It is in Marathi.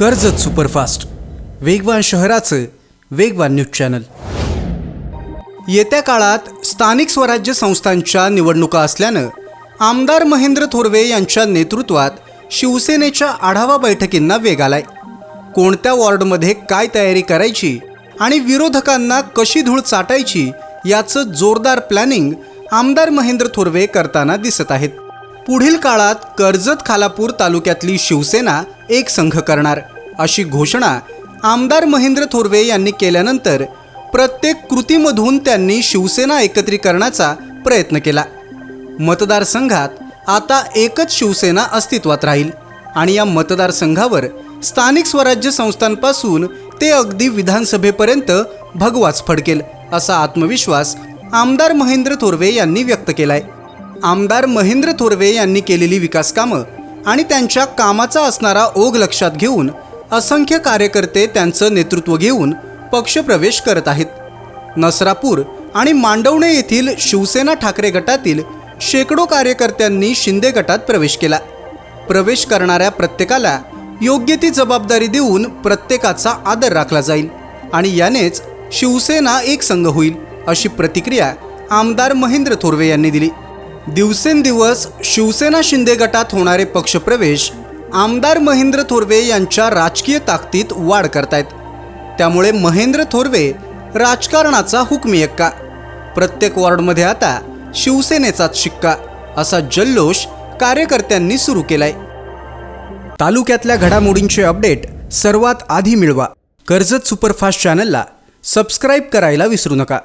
कर्जत सुपरफास्ट. वेगवान शहराचं वेगवान न्यूज चॅनल. येत्या काळात स्थानिक स्वराज्य संस्थांच्या निवडणुका असल्यानं आमदार महेंद्र थोरवे यांच्या नेतृत्वात शिवसेनेच्या आढावा बैठकींना वेग आलाय. कोणत्या वॉर्डमध्ये काय तयारी करायची आणि विरोधकांना कशी धूळ चाटायची याचं जोरदार प्लॅनिंग आमदार महेंद्र थोरवे करताना दिसत आहेत. पुढील काळात कर्जत खालापूर तालुक्यातली शिवसेना एक संघ करणार. अशी घोषणा आमदार महेंद्र थोरवे यांनी केल्यानंतर प्रत्येक कृतीमधून त्यांनी शिवसेना एकत्रीकरणाचा प्रयत्न केला. मतदारसंघात आता एकच शिवसेना अस्तित्वात राहील आणि या मतदारसंघावर स्थानिक स्वराज्य संस्थांपासून ते अगदी विधानसभेपर्यंत भगवाच फडकेल असा आत्मविश्वास आमदार महेंद्र थोरवे यांनी व्यक्त केलाय. आमदार महेंद्र थोरवे यांनी केलेली विकास कामं आणि त्यांच्या कामाचा असणारा ओघ लक्षात घेऊन असंख्य कार्यकर्ते त्यांचं नेतृत्व घेऊन पक्षप्रवेश करत आहेत. नसरापूर आणि मांडवणे येथील शिवसेना ठाकरे गटातील शेकडो कार्यकर्त्यांनी शिंदे गटात प्रवेश केला. प्रवेश करणाऱ्या प्रत्येकाला योग्य ती जबाबदारी देऊन प्रत्येकाचा आदर राखला जाईल आणि यानेच शिवसेना एक संघ होईल अशी प्रतिक्रिया आमदार महेंद्र थोरवे यांनी दिली. दिवसेंदिवस शिवसेना शिंदे गटात होणारे पक्षप्रवेश आमदार महेंद्र थोरवे यांच्या राजकीय ताकदीत वाढ करतायत. त्यामुळे महेंद्र थोरवे राजकारणाचा हुकमी एक्का. प्रत्येक वॉर्डमध्ये आता शिवसेनेचाच शिक्का असा जल्लोष कार्यकर्त्यांनी सुरू केलाय. तालुक्यातल्या घडामोडींचे अपडेट सर्वात आधी मिळवा. कर्जत सुपरफास्ट चॅनलला सबस्क्राईब करायला विसरू नका.